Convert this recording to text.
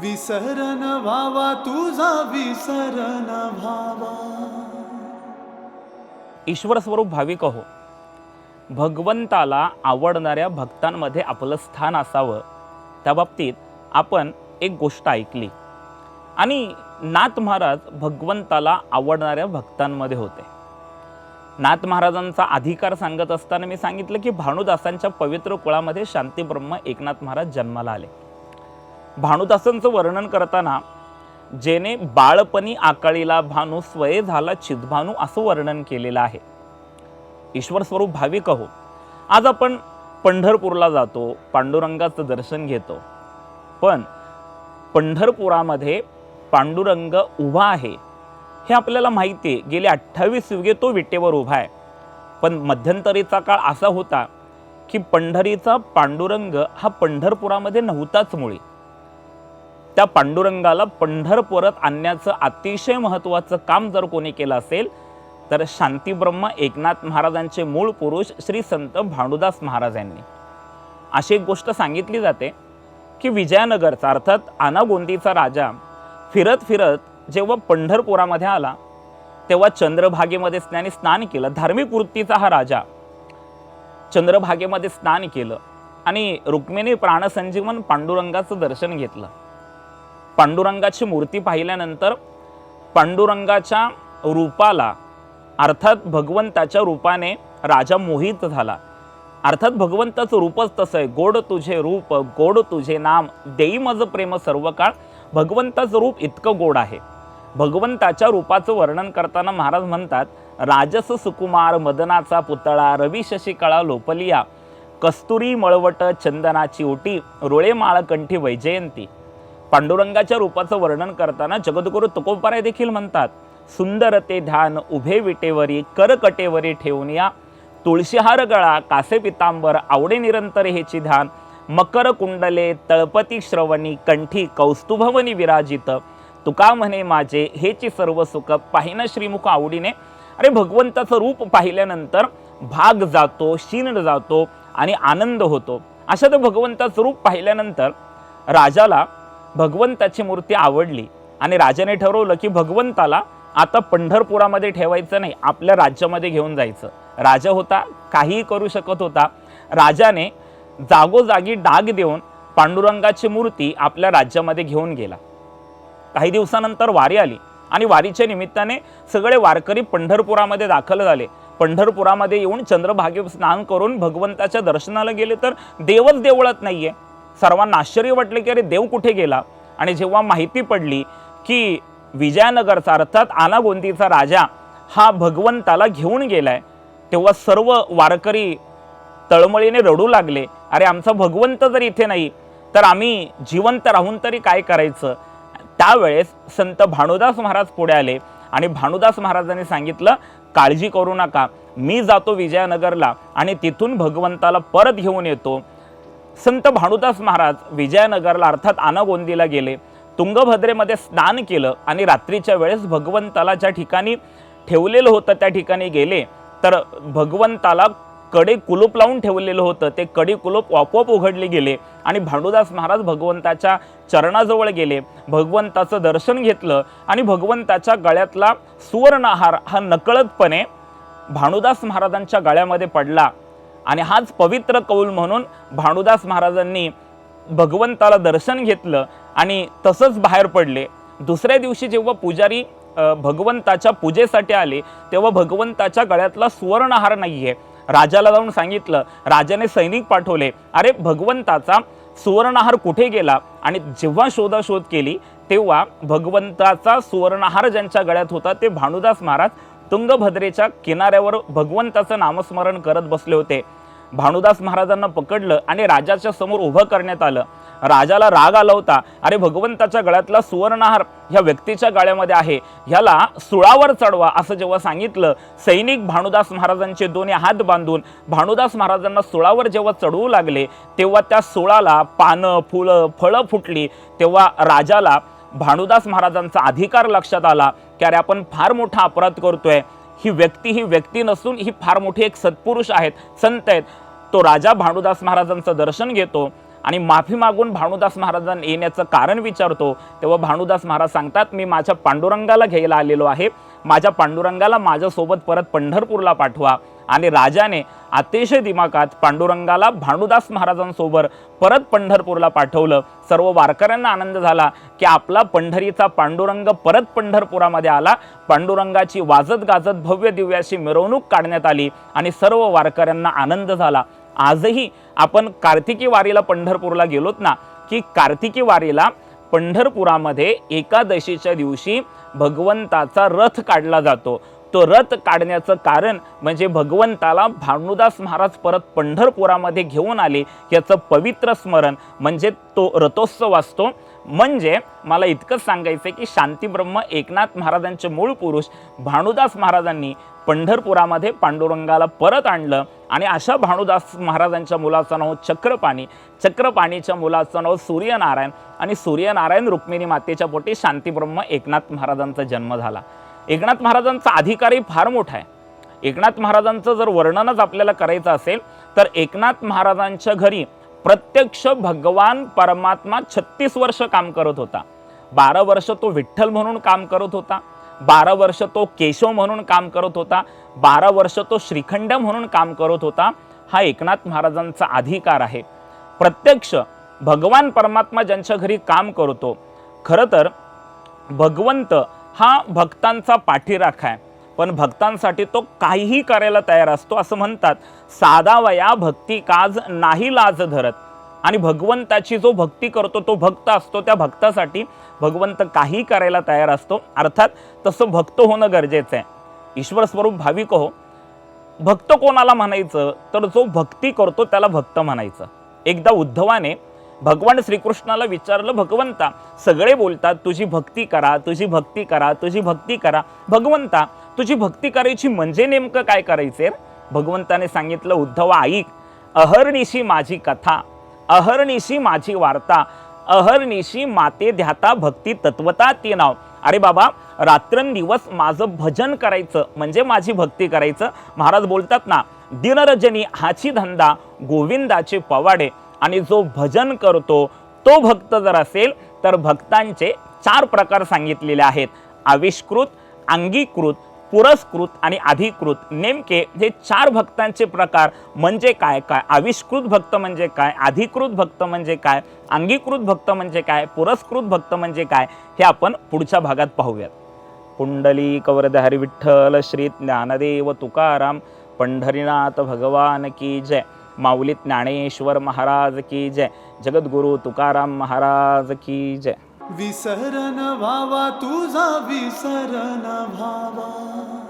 विसरण व्हावा तुझा विसरण व्हावा. ईश्वर स्वरूप भाविक हो भगवंताला आवडणाऱ्या भक्तांमध्ये आपलं स्थान असावं त्या बाबतीत आपण एक गोष्ट ऐकली. आणि नाथ महाराज भगवंताला आवडणाऱ्या भक्तांमध्ये होते. नाथ महाराजांचा अधिकार सांगत असताना मी सांगितलं की भानुदासांच्या पवित्र कुळामध्ये शांतीब्रह्म एकनाथ महाराज जन्माला आले. भानुदासांचं वर्णन करताना जेने बाळपणी आकाळीला भानू स्वये झाला चिद्भानू असं वर्णन केलेलं आहे. ईश्वर स्वरूप भाविक हो आज आपण पंढरपूरला जातो पांडुरंगाचं दर्शन घेतो. पण पंढरपुरामध्ये पांडुरंग उभा आहे हे आपल्याला माहिती आहे. गेले अठ्ठावीस युगे तो विटेवर उभा आहे. पण मध्यंतरीचा काळ असा होता की पंढरीचा पांडुरंग हा पंढरपुरामध्ये नव्हताच मुळी. त्या पांडुरंगाला पंढरपुरात आणण्याचं अतिशय महत्त्वाचं काम जर कोणी केलं असेल तर शांतीब्रह्म एकनाथ महाराजांचे मूळ पुरुष श्री संत भानुदास महाराज यांनी अशी एक गोष्ट सांगितली जाते की विजयनगरचा अर्थात आनागोंदीचा राजा फिरत फिरत जेव्हा पंढरपुरामध्ये आला तेव्हा चंद्रभागेमध्ये त्याने स्नान केलं. धार्मिक वृत्तीचा हा राजा चंद्रभागेमध्ये स्नान केलं आणि रुक्मिणी प्राणसंजीवन पांडुरंगाचं दर्शन घेतलं. पांडुरंगाची मूर्ती पाहिल्यानंतर पांडुरंगाच्या रूपाला अर्थात भगवंताच्या रूपाने राजा मोहित झाला. अर्थात भगवंताचं रूपच तसं आहे. गोड तुझे रूप गोड तुझे नाम देई मज प्रेम सर्व काळ भगवंताचं रूप इतकं गोड आहे. भगवंताच्या रूपाचं वर्णन करताना महाराज म्हणतात राजस सुकुमार मदनाचा पुतळा रवी शशिकळा लोपलिया कस्तुरी मळवट चंदनाची ओटी रोळे माळकंठी वैजयंती पांडुरंगाच्या रूपाचं वर्णन करताना जगद्गुरु तुकोबाराय देखील म्हणतात सुंदर ते ध्यान उभे विटेवरी करकटेवरी ठेवून या. तुळशीहार गळा कासे पितांबर आवडे निरंतर हेची ध्यान. मकर कुंडले तळपती श्रवणी कंठी कौस्तुभवनी विराजित. तुका म्हणे माझे हेची सर्व सुख पाहिनं श्रीमुख आवडीने. अरे भगवंताचं रूप पाहिल्यानंतर भाग जातो शीण जातो आणि आनंद होतो. अशा तर भगवंताचं रूप पाहिल्यानंतर राजाला भगवंताची मूर्ती आवडली आणि राजाने ठरवलं की भगवंताला आता पंढरपुरामध्ये ठेवायचं नाही आपल्या राज्यामध्ये घेऊन जायचं. राजा होता काहीही करू शकत होता. राजाने जागोजागी डाग देऊन पांडुरंगाची मूर्ती आपल्या राज्यामध्ये घेऊन गेला. काही दिवसानंतर वारी आली आणि वारीच्या निमित्ताने सगळे वारकरी पंढरपुरामध्ये दाखल झाले. पंढरपुरामध्ये येऊन चंद्रभागे स्नान करून भगवंताच्या दर्शनाला गेले तर देवच देवळत आहे सर्वांना आश्चर्य वाटले की अरे देव कुठे गेला? आणि जेव्हा माहिती पडली की विजयनगरचा अर्थात आनागोंदीचा राजा हा भगवंताला घेऊन गेलाय तेव्हा सर्व वारकरी तळमळीने रडू लागले. अरे आमचा भगवंत जर इथे नाही तर आम्ही जिवंत राहून तरी काय करायचं? त्यावेळेस संत भानुदास महाराज पुढे आले आणि भानुदास महाराजांनी सांगितलं काळजी करू नका. मी जातो विजयनगरला आणि तिथून भगवंताला परत घेऊन येतो. संत भानुदास महाराज विजयनगरला अर्थात आनागोंदीला गेले. तुंगभद्रेमध्ये स्नान केलं आणि रात्रीच्या वेळेस भगवंताला ज्या ठिकाणी ठेवलेलं होतं त्या ठिकाणी गेले. तर भगवंताला कडे कुलूप लावून ठेवलेलं होतं. ते कडी कुलूप आपोआप उघडले गेले आणि भांडुदास महाराज भगवंताच्या चरणाजवळ गेले. भगवंताचं दर्शन घेतलं आणि भगवंताच्या गळ्यातला सुवर्णहार हा नकळतपणे भानुदास महाराजांच्या गळ्यामध्ये पडला. आणि हाच पवित्र कौल म्हणून भानुदास महाराजांनी भगवंताला दर्शन घेतलं आणि तसंच बाहेर पडले. दुसऱ्या दिवशी जेव्हा पुजारी भगवंताच्या पूजेसाठी आले तेव्हा भगवंताच्या गळ्यातला सुवर्णहार नाही आहे राजाला जाऊन सांगितलं राजाने सैनिक पाठवले. अरे भगवंताचा सुवर्णहार कुठे गेला? आणि जेव्हा शोधाशोध केली तेव्हा भगवंताचा सुवर्णहार ज्यांच्या गळ्यात होता ते भानुदास महाराज तुंगभद्रेच्या किनाऱ्यावर भगवंताचं नामस्मरण करत बसले होते. भानुदास महाराजांना पकडलं आणि राजाच्या समोर उभं करण्यात आलं. राजाला राग आला होता. अरे भगवंताच्या गळ्यातला सुवर्णहार ह्या व्यक्तीच्या गळ्यामध्ये आहे. ह्याला सुळावर चढवा असं जेव्हा सांगितलं सैनिक भानुदास महाराजांचे दोन्ही हात बांधून भानुदास महाराजांना सुळावर जेव्हा चढवू लागले तेव्हा त्या सुळाला पानं फुलं फळं फुटली तेव्हा राजाला भानुदास महाराजांचा अधिकार लक्षात आला की अरे आपण फार मोठा अपराध करतोय. ही व्यक्ती ही व्यक्ती नसून ही फार मोठी एक सत्पुरुष आहेत संत आहेत. तो राजा भानुदास महाराजांचं दर्शन घेतो आणि माफी मागून भानुदास महाराजांना येण्याचं कारण विचारतो. तेव्हा भानुदास महाराज सांगतात मी माझ्या पांडुरंगाला घ्यायला आलेलो आहे. माझ्या पांडुरंगाला माझ्यासोबत परत पंढरपूरला पाठवा. आणि राजाने अतिशय दिमाकात पांडुरंगाला भांडुदास महाराजांसोबत परत पंढरपूरला पाठवलं. सर्व वारकऱ्यांना आनंद झाला की आपला पंढरीचा पांडुरंग परत पंढरपुरामध्ये आला. पांडुरंगाची वाजत गाजत भव्य दिव्याची मिरवणूक काढण्यात आली आणि सर्व वारकऱ्यांना आनंद झाला. आजही आपण कार्तिकी वारीला पंढरपूरला गेलोत ना? की कार्तिकी वारीला पंढरपुरामध्ये एकादशीच्या दिवशी भगवंताचा रथ काढला जातो. तो रथ काढण्याचं कारण म्हणजे भगवंताला भानुदास महाराज परत पंढरपुरामध्ये घेऊन आले. याचं पवित्र स्मरण म्हणजे तो रथोत्सव असतो. म्हणजे मला इतकंच सांगायचं आहे की शांतीब्रह्म एकनाथ महाराजांचे मूळ पुरुष भानुदास महाराजांनी पंढरपुरामध्ये पांडुरंगाला परत आणलं आणि अशा भानुदास महाराजांच्या मुलाचं नाव चक्रपाणी. चक्रपाणीच्या मुलाचं नाव सूर्यनारायण आणि सूर्यनारायण रुक्मिणी मातेच्या पोटी शांतीब्रह्म एकनाथ महाराजांचा जन्म झाला. एकनाथ महाराजांचा अधिकारही फार मोठा आहे. एकनाथ महाराजांचं जर वर्णनच आपल्याला करायचं असेल तर एकनाथ महाराजांच्या घरी प्रत्यक्ष भगवान परमात्मा छत्तीस वर्ष काम करत होता. बारा वर्ष तो विठ्ठल म्हणून काम करत होता. बारा वर्ष तो केशव म्हणून काम करत होता. बारा वर्ष तो श्रीखंड म्हणून काम करत होता. हा एकनाथ महाराजांचा अधिकार आहे. प्रत्यक्ष भगवान परमात्मा ज्यांच्या घरी काम करतो. खरं तर भगवंत हा भक्तांचा पाठीराखा आहे. पण भक्तांसाठी तो काहीही करायला तयार असतो असं म्हणतात साधा वया भक्ती काज नाही लाज धरत. आणि भगवंताची जो भक्ती करतो तो भक्त असतो. त्या भक्तासाठी भगवंत काही करायला तयार असतो. अर्थात तसं भक्त होणं गरजेचं आहे. ईश्वर स्वरूप भाविक हो. भक्त कोणाला म्हणायचं तर जो भक्ती करतो त्याला भक्त म्हणायचं. एकदा उद्धवाने भगवान श्रीकृष्णाला विचारलं भगवंता सगळे बोलतात तुझी भक्ती करा तुझी भक्ती करा तुझी भक्ती करा. भगवंता तुझी भक्ती करायची म्हणजे नेमकं काय करायचे भगवंताने सांगितलं उद्धव ऐक. अहर्निशी माझी कथा. अहर्निशी माझी वार्ता. अहर्निशी माते ध्याता भक्ती तत्वता ते नाव अरे बाबा रात्रंदिवस माझं भजन करायचं म्हणजे माझी भक्ती करायचं. महाराज बोलतात ना दिनरजनी हाची धंदा गोविंदाचे पवाडे. आणि जो भजन करतो तो भक्त जर असेल तर भक्तांचे चार प्रकार सांगितलेले आहेत. आविष्कृत अंगीकृत पुरस्कृत आणि अधिकृत. नेमके हे चार भक्तांचे प्रकार म्हणजे काय? काय? आविष्कृत भक्त म्हणजे काय? अधिकृत भक्त म्हणजे काय? अंगीकृत भक्त म्हणजे काय? पुरस्कृत भक्त म्हणजे काय? हे आपण पुढच्या भागात पाहूयात. पुंडली कवरद विठ्ठल श्री ज्ञानदेव तुकाराम पंढरीनाथ भगवान की जय. माऊलीत ज्ञानेश्वर महाराज की जय. जगद्गुरु तुकाराम महाराज की जय. विसरण भावा तुझा विसरण भावा